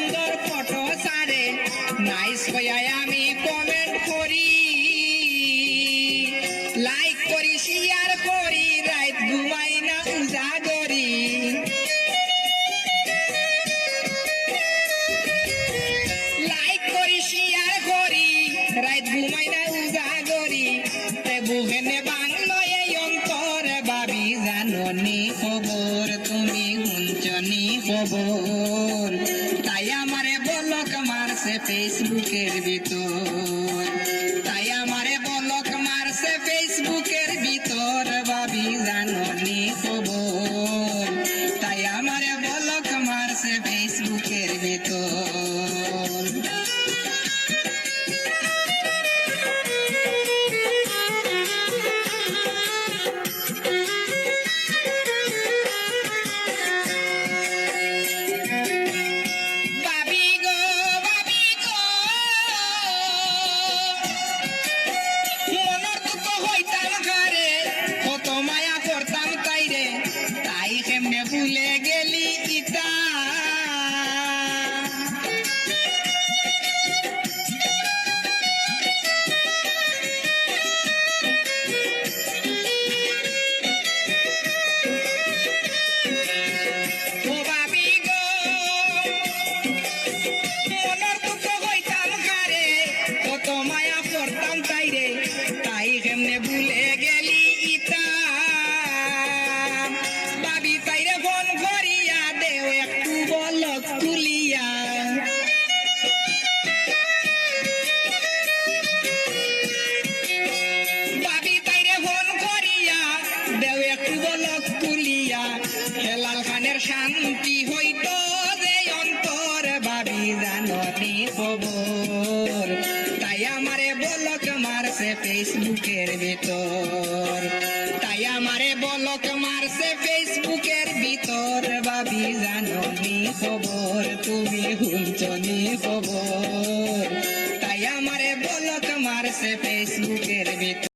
সুন্দর ফটো সারে। নাইস হইয়াই আমি কমেন্ট করি। লাইক করি শেয়ার করি রাইত ঘুমাই না উজাগরি। লাইক করি শেয়ার করি রাইত ঘুমাই না উজাগরি। তে বুহেনে বাংলো এই অন্তরে জাননি খবর, তুমি শুনছনি খবর। তাই আমারে বলক মারছে ফেসবুকের ভিতর। তাই আমারে বলক মারছে ফেসবুকের ভিতর বাবি জাননি খবর। তাই আমারে বলক মারছে ভুলে গেলি শান্তি হইতো যে অন্তর বাবি জাননি খবর? তাই আমারে বলক মারছে ফেসবুকের ভিতর। তাই আমারে বলক মারছে ফেসবুকের ভিতর। বাবি জাননি খবর? তুমি হুঞ্চনি খবর? তাই আমারে বলক মারছে ফেসবুকের ভিতর।